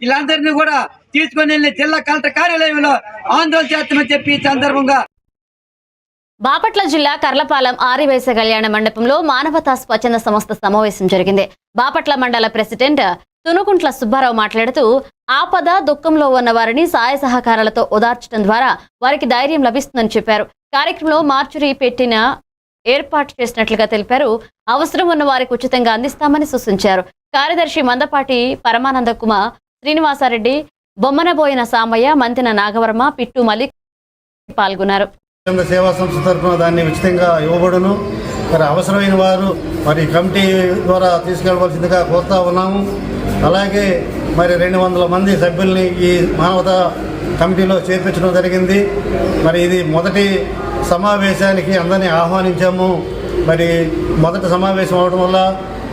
వీళ్ళందరినీ కూడా తీసుకుని వెళ్ళి జిల్లా కలెక్టర్ కార్యాలయంలో ఆందోళన చేస్తామని చెప్పి ఈ సందర్భంగా బాపట్ల జిల్లా కర్లపాలెం ఆరివేశ కళ్యాణ మండపంలో మానవతా స్వచ్ఛంద సంస్థ సమావేశం జరిగింది. బాపట్ల మండల ప్రెసిడెంట్ తునుకుంట్ల సుబ్బారావు మాట్లాడుతూ ఆపద దుఃఖంలో ఉన్న వారిని సహాయ సహకారాలతో ఓదార్చడం ద్వారా వారికి ధైర్యం లభిస్తుందని చెప్పారు. కార్యక్రమంలో మార్చురీ పెట్టిన ఏర్పాటు చేసినట్లుగా తెలిపారు. అవసరం ఉన్న వారికి ఉచితంగా అందిస్తామని సూచించారు. కార్యదర్శి మందపాటి పరమానంద కుమార్ శ్రీనివాసారెడ్డి బొమ్మనబోయిన సామయ్య మంతిన నాగవర్మ పిట్టు మలిక్ పాల్గొన్నారు. సేవా సంస్థ తరఫున దాన్ని ఉచితంగా ఇవ్వబడును. మరి అవసరమైన వారు మరి కమిటీ ద్వారా తీసుకెళ్ళవలసిందిగా కోరుతా ఉన్నాము. అలాగే మరి రెండు వందల మంది సభ్యుల్ని ఈ మానవతా కమిటీలో చేర్పించడం జరిగింది. మరి ఇది మొదటి సమావేశానికి అందరినీ ఆహ్వానించాము. మరి మొదటి సమావేశం అవడం వల్ల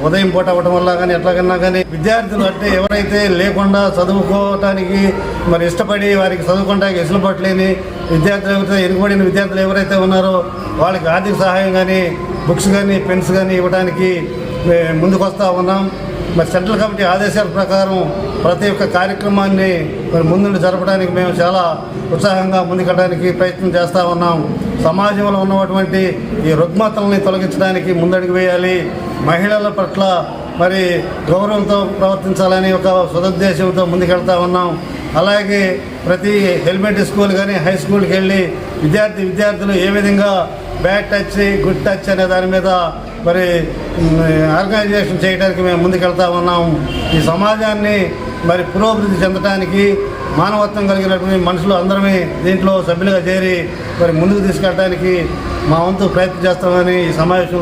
ఉదయం పూట అవ్వడం వల్ల కానీ ఎట్లాగన్నా కానీ విద్యార్థులు అంటే ఎవరైతే లేకుండా చదువుకోవటానికి మరి ఇష్టపడి వారికి చదువుకోవడానికి వెసులుబాటు లేని విద్యార్థులు ఎవరైతే ఎరుగుబడిన విద్యార్థులు ఎవరైతే ఉన్నారో వాళ్ళకి ఆర్థిక సహాయం కానీ బుక్స్ కానీ పెన్స్ కానీ ఇవ్వడానికి ముందుకు వస్తూ ఉన్నాం. మరి సెంట్రల్ కమిటీ ఆదేశాల ప్రకారం ప్రతి ఒక్క కార్యక్రమాన్ని మరి ముందుండి జరపడానికి మేము చాలా ఉత్సాహంగా ముందుకెళ్ళడానికి ప్రయత్నం చేస్తూ ఉన్నాం. సమాజంలో ఉన్నటువంటి ఈ రుగ్మతల్ని తొలగించడానికి ముందడుగు వేయాలి. మహిళల పట్ల మరి గౌరవంతో ప్రవర్తించాలని ఒక సదుద్దేశంతో ముందుకెళ్తా ఉన్నాం. అలాగే ప్రతి ఎలిమెంటరీ స్కూల్ కానీ హై స్కూల్కి వెళ్ళి విద్యార్థి విద్యార్థులు ఏ విధంగా బ్యాడ్ టచ్ గుడ్ టచ్ అనే దాని మీద మరి ఆర్గనైజేషన్ చేయడానికి మేము ముందుకెళ్తా ఉన్నాము ఈ సమాజాన్ని మరి పురోభివృద్ధి చెందడానికి మానవత్వం కలిగినటువంటి మనుషులు అందరమే దీంట్లో సభ్యులుగా చేరి మరి ముందుకు తీసుకెళ్ళడానికి మా వంతు ప్రయత్నం చేస్తామని ఈ సమావేశంలో